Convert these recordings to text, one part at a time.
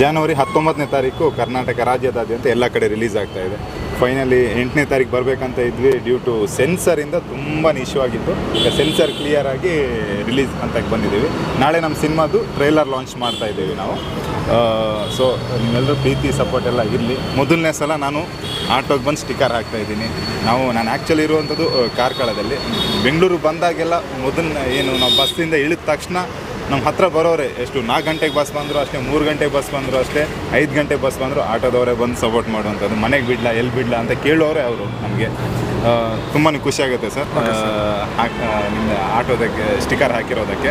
ಜನವರಿ ಹತ್ತೊಂಬತ್ತನೇ ತಾರೀಕು ಕರ್ನಾಟಕ ರಾಜ್ಯದಾದ್ಯಂತ ಎಲ್ಲ ಕಡೆ ರಿಲೀಸ್ ಆಗ್ತಾ ಇದೆ. ಫೈನಲಿ ಎಂಟನೇ ತಾರೀಕು ಬರಬೇಕಂತ ಇದ್ವಿ ಡ್ಯೂ ಟು ಸೆನ್ಸರಿಂದ ತುಂಬ ಇಶ್ಯೂ ಆಗಿತ್ತು ಈಗ ಸೆನ್ಸರ್ ಕ್ಲಿಯರ್ ಆಗಿ ರಿಲೀಸ್ ಅಂತ ಬಂದಿದ್ದೀವಿ. ನಾಳೆ ನಮ್ಮ ಸಿನಿಮಾದು ಟ್ರೈಲರ್ ಲಾಂಚ್ ಮಾಡ್ತಾ ಇದ್ದೀವಿ ನಾವು. ಸೊ ನಿಮ್ಮೆಲ್ಲರೂ ಪ್ರೀತಿ ಸಪೋರ್ಟ್ ಎಲ್ಲ ಇರಲಿ. ಮೊದಲನೇ ಸಲ ನಾನು ಆಟೋಗೆ ಬಂದು ಸ್ಟಿಕ್ಕರ್ ಹಾಕ್ತಾ ಇದ್ದೀನಿ. ನಾವು, ನಾನು ಆ್ಯಕ್ಚುಲಿ ಇರುವಂಥದ್ದು ಕಾರ್ಕಳದಲ್ಲಿ. ಬೆಂಗಳೂರು ಬಂದಾಗೆಲ್ಲ ಮೊದಲನೇ ಏನು, ನಾವು ಬಸ್ಸಿಂದ ಇಳಿದ ತಕ್ಷಣ ನಮ್ಮ ಹತ್ರ ಬರೋರೆ ಎಷ್ಟು ನಾಲ್ಕು ಗಂಟೆಗೆ ಬಸ್ ಬಂದರು ಅಷ್ಟೇ ಮೂರು ಗಂಟೆಗೆ ಬಸ್ ಬಂದರು ಅಷ್ಟೇ ಐದು ಗಂಟೆಗೆ ಬಸ್ ಬಂದರು ಆಟೋದವರೇ ಬಂದು ಸಪೋರ್ಟ್ ಮಾಡುವಂಥದ್ದು. ಮನೆಗೆ ಬಿಡ್ಲಾ ಎಲ್ಲಿ ಬಿಡ್ಲಾ ಅಂತ ಕೇಳೋರೆ ಅವರು ನಮಗೆ. ತುಂಬಾ ಖುಷಿ ಆಗುತ್ತೆ ಸರ್. ಹಾಕ್ ನಿಮ್ಮ ಆಟೋದಕ್ಕೆ ಸ್ಟಿಕ್ಕರ್ ಹಾಕಿರೋದಕ್ಕೆ.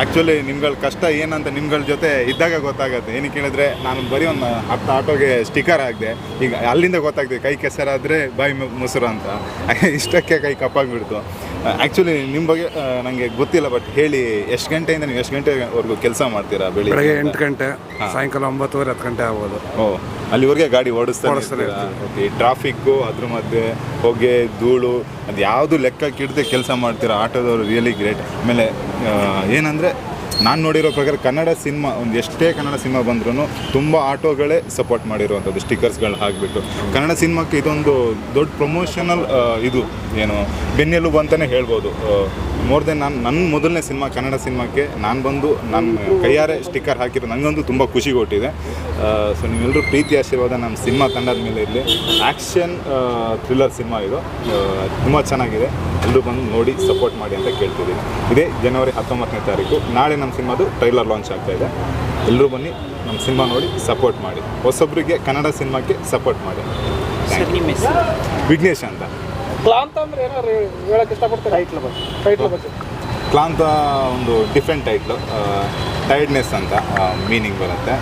ಆ್ಯಕ್ಚುಲಿ ನಿಮ್ಗಳ ಕಷ್ಟ ಏನಂತ ನಿಮ್ಗಳ ಜೊತೆ ಇದ್ದಾಗ ಗೊತ್ತಾಗುತ್ತೆ. ಏನಕ್ಕೆ ಹೇಳಿದ್ರೆ ನಾನು ಬರೀ ಒಂದು ಹತ್ತು ಆಟೋಗೆ ಸ್ಟಿಕ್ಕರ್ ಹಾಕಿದೆ. ಈಗ ಅಲ್ಲಿಂದ ಗೊತ್ತಾಗ್ತದೆ ಕೈ ಕೆಸರಾದರೆ ಬಾಯಿ ಮೊಸರು ಅಂತ. ಇಷ್ಟಕ್ಕೆ ಕೈ ಕಪ್ಪಾಗಿಬಿಡ್ತು ಆ್ಯಕ್ಚುಲಿ ನಿಮ್ಮ ಬಗ್ಗೆ ನನಗೆ ಗೊತ್ತಿಲ್ಲ ಬಟ್ ಹೇಳಿ ಎಷ್ಟು ಗಂಟೆಯಿಂದ ನೀವು ಎಷ್ಟು ಗಂಟೆವರೆಗೂ ಕೆಲಸ ಮಾಡ್ತೀರಾ ಬೆಳಗ್ಗೆ ಎಂಟು ಗಂಟೆ ಸಾಯಂಕಾಲ ಒಂಬತ್ತುವರೆ ಹತ್ತು ಗಂಟೆ ಆಗ್ಬೋದು. ಓ ಅಲ್ಲಿವರೆಗೆ ಗಾಡಿ ಓಡಿಸ್ತಾರೆ ಈ ಓಕೆ ಟ್ರಾಫಿಕ್ಕು ಅದ್ರ ಮಧ್ಯೆ ಹೊಗೆ ಧೂಳು ಅದು ಯಾವುದು ಲೆಕ್ಕಕ್ಕೆ ಇಡದೆ ಕೆಲಸ ಮಾಡ್ತೀರಾ? ಆಟೋದವರು ರಿಯಲಿ ಗ್ರೇಟ್ ಆಮೇಲೆ ಏನಂದರೆ ನಾನು ನೋಡಿರೋ ಪ್ರಕಾರ ಕನ್ನಡ ಸಿನಿಮಾ, ಒಂದು ಎಷ್ಟೇ ಕನ್ನಡ ಸಿನಿಮಾ ಬಂದ್ರೂ ತುಂಬ ಆಟೋಗಳೇ ಸಪೋರ್ಟ್ ಮಾಡಿರುವಂಥದ್ದು ಸ್ಟಿಕರ್ಸ್ಗಳು ಹಾಕಿಬಿಟ್ಟು. ಕನ್ನಡ ಸಿನಿಮಾಕ್ಕೆ ಇದೊಂದು ದೊಡ್ಡ ಪ್ರಮೋಷನಲ್ ಇದು, ಏನು, ಬೆನ್ನೆಲುಬು ಅಂತಲೇ ಹೇಳ್ಬೋದು. ಮೋರ್ ದೆನ್ ನಾನು ನನ್ನ ಮೊದಲನೇ ಸಿನಿಮಾ ಕನ್ನಡ ಸಿನಿಮಾಕ್ಕೆ ನಾನು ಬಂದು ನನ್ನ ಕೈಯಾರೆ ಸ್ಟಿಕ್ಕರ್ ಹಾಕಿರೋ ನನಗಂತೂ ತುಂಬ ಖುಷಿ ಕೊಟ್ಟಿದೆ. ಸೊ ನೀವೆಲ್ಲರೂ ಪ್ರೀತಿ ಆಶೀರ್ವಾದ ನಮ್ಮ ಸಿನಿಮಾ ತಂಡದ ಮೇಲೆ ಇರಲಿ. ಆ್ಯಕ್ಷನ್ ಥ್ರಿಲ್ಲರ್ ಸಿನಿಮಾ ಇದು. ತುಂಬ ಚೆನ್ನಾಗಿದೆ. ಎಲ್ಲರೂ ಬಂದು ನೋಡಿ ಸಪೋರ್ಟ್ ಮಾಡಿ ಅಂತ ಕೇಳ್ತಿದ್ದೀನಿ. ಇದೇ ಜನವರಿ ಹತ್ತೊಂಬತ್ತನೇ ತಾರೀಕು. ನಾಳೆ ನಮ್ಮ ಸಿನಿಮಾದು ಟ್ರೈಲರ್ ಲಾಂಚ್ ಆಗ್ತಾ ಇದೆ. ಎಲ್ಲರೂ ಬನ್ನಿ ನಮ್ಮ ಸಿನಿಮಾ ನೋಡಿ ಸಪೋರ್ಟ್ ಮಾಡಿ. ಹೊಸೊಬ್ಬರಿಗೆ ಕನ್ನಡ ಸಿನಿಮಾಕ್ಕೆ ಸಪೋರ್ಟ್ ಮಾಡಿ. ವಿಘ್ನೇಶ್ ಅಂತ. ಕ್ಲಾಂತ ಅಂದ್ರೆ ಏನಾರು ಹೇಳಕ್ ಇಷ್ಟಪಡ್ತಾರೆ? ಟೈಟ್ಲ್ ಬಗ್ಗೆ. ಟೈಟ್ಲ್ ಬಗ್ಗೆ. ಕ್ಲಾಂತ ಒಂದು ಡಿಫ್ರೆಂಟ್ ಟೈಟ್ಲು ಟೈರ್ಡ್ನೆಸ್ ಅಂತ ಮೀನಿಂಗ್ ಬರುತ್ತೆ.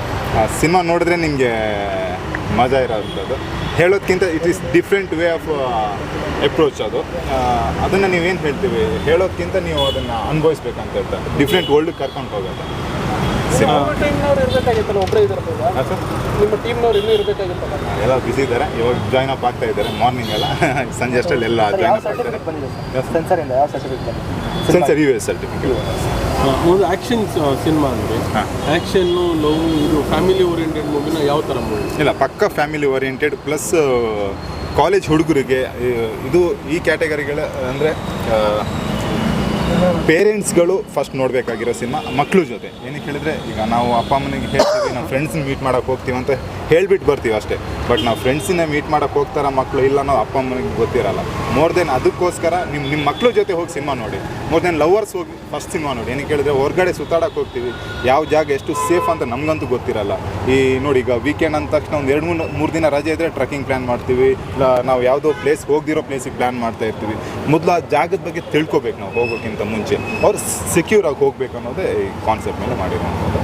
ಸಿನಿಮಾ ನೋಡಿದ್ರೆ ನಿಮಗೆ ಮಜಾ ಇರೋವಂಥದ್ದು ಹೇಳೋದಕ್ಕಿಂತ it is different way of approach ಅದು. ಅದನ್ನು ನೀವೇನು ಹೇಳ್ತೀವಿ? ಹೇಳೋದಕ್ಕಿಂತ ನೀವು ಅದನ್ನು ಅನುಭವಿಸ್ಬೇಕಂತ ಹೇಳ್ತಾರೆ. ಡಿಫ್ರೆಂಟ್ ವರ್ಲ್ಡ್ ಕರ್ಕೊಂಡು ಹೋಗುತ್ತೆ ಸಿನಿಮಾ ನಿಮ್ಮ ಟೀಮ್ನವ್ರು ಇರ್ಬೇಕಾಗಿತ್ತಲ್ಲ ಒಬ್ಬರೇ ಇದ್ರಲ್ಲ ಸರ್ ನಿಮ್ಮ ಟೀಮ್ನವ್ರು ಇನ್ನೂ ಇರ್ಬೇಕಾಗಿತ್ತಲ್ಲ? ಎಲ್ಲ ಬಿಸಿ ಇದ್ದಾರೆ. ಇವಾಗ ಜಾಯ್ನ್ ಅಪ್ ಆಗ್ತಾ ಇದ್ದಾರೆ ಮಾರ್ನಿಂಗ್ ಎಲ್ಲ. ಸಂಜೆ ಅಷ್ಟರಲ್ಲಿ ಎಲ್ಲ ಜಾಯ್ನ್ ಅಪ್ ಆಗ್ತಾರೆ ಸೆನ್ಸರ್ ಯು ಎಸ್ ಸರ್ಟಿಫಿಕೇಟ್ ಒಂದು ಆ್ಯಕ್ಷನ್ ಸಿನಿಮಾ ಅಂದರೆ ಹಾ. ಆ್ಯಕ್ಷನ್ನು ಲವ್ ಇದು ಫ್ಯಾಮಿಲಿ ಓರಿಯೆಂಟೆಡ್ ಮೂವಿನ ಯಾವ ಥರ ಮೂವಿ ಇಲ್ಲ ಪಕ್ಕ ಫ್ಯಾಮಿಲಿ ಓರಿಯೆಂಟೆಡ್ ಪ್ಲಸ್ ಕಾಲೇಜ್ ಹುಡುಗರಿಗೆ ಇದು ಈ ಕ್ಯಾಟಗರಿಗಳ ಅಂದರೆ ಪೇರೆಂಟ್ಸ್ಗಳು ಫಸ್ಟ್ ನೋಡಬೇಕಾಗಿರೋ ಸಿನಿಮಾ ಮಕ್ಕಳು ಜೊತೆ. ಏನಕ್ಕೆ ಹೇಳಿದ್ರೆ, ಈಗ ನಾವು ಅಪ್ಪ ಅಮ್ಮನಿಗೆ ಹೇಳ್ತೀವಿ, ನಾವು ಫ್ರೆಂಡ್ಸ್ನ ಮೀಟ್ ಮಾಡೋಕೆ ಹೋಗ್ತೀವಿ ಅಂತ ಹೇಳ್ಬಿಟ್ಟು ಬರ್ತೀವಿ ಅಷ್ಟೇ. ಬಟ್ ನಾವು ಫ್ರೆಂಡ್ಸಿನ ಮೀಟ್ ಮಾಡೋಕೆ ಹೋಗ್ತಾರ ಮಕ್ಕಳು ಇಲ್ಲ ನಾವು ಅಪ್ಪ ಅಮ್ಮನಿಗೆ ಗೊತ್ತಿರಲ್ಲ. ಮೋರ್ ದೆನ್ ಅದಕ್ಕೋಸ್ಕರ ನಿಮ್ಮ ನಿಮ್ಮ ಮಕ್ಕಳು ಜೊತೆ ಹೋಗಿ ಸಿನಿಮಾ ನೋಡಿ. ಮೋರ್ ದೆನ್ ಲವರ್ಸ್ ಹೋಗಿ ಫಸ್ಟ್ ಸಿನಿಮಾ ನೋಡಿ, ಏನಕ್ಕೆ ಹೇಳಿದ್ರೆ ಹೊರಗಡೆ ಸುತ್ತಾಡಕ್ಕೆ ಹೋಗ್ತೀವಿ. ಯಾವ ಜಾಗ ಎಷ್ಟು ಸೇಫ್ ಅಂತ ನಮಗಂತೂ ಗೊತ್ತಿರಲ್ಲ. ಈ ನೋಡಿ, ಈಗ ವೀಕೆಂಡ್ ಅಂದ ತಕ್ಷಣ ಒಂದು ಎರಡು ಮೂರು ಮೂರು ದಿನ ರಜೆ ಇದ್ದರೆ ಟ್ರಕ್ಕಿಂಗ್ ಪ್ಲ್ಯಾನ್ ಮಾಡ್ತೀವಿ. ಇಲ್ಲ, ನಾವು ಯಾವುದೋ ಪ್ಲೇಸ್ ಹೋಗ್ದಿರೋ ಪ್ಲೇಸಿಗೆ ಪ್ಲ್ಯಾನ್ ಮಾಡ್ತಾ ಇರ್ತೀವಿ. ಮೊದಲು ಆ ಜಾಗದ ಬಗ್ಗೆ ತಿಳ್ಕೊಬೇಕು ನಾವು ಹೋಗೋಕ್ಕಿಂತ ಮುಂಚೆ. ಅವ್ರು ಸೆಕ್ಯೂರ್ ಆಗಿ ಹೋಗ್ಬೇಕು ಅನ್ನೋದೇ ಈ ಕಾನ್ಸೆಪ್ಟ್ ಮೇಲೆ ಮಾಡಿರೋಂಥದ್ದು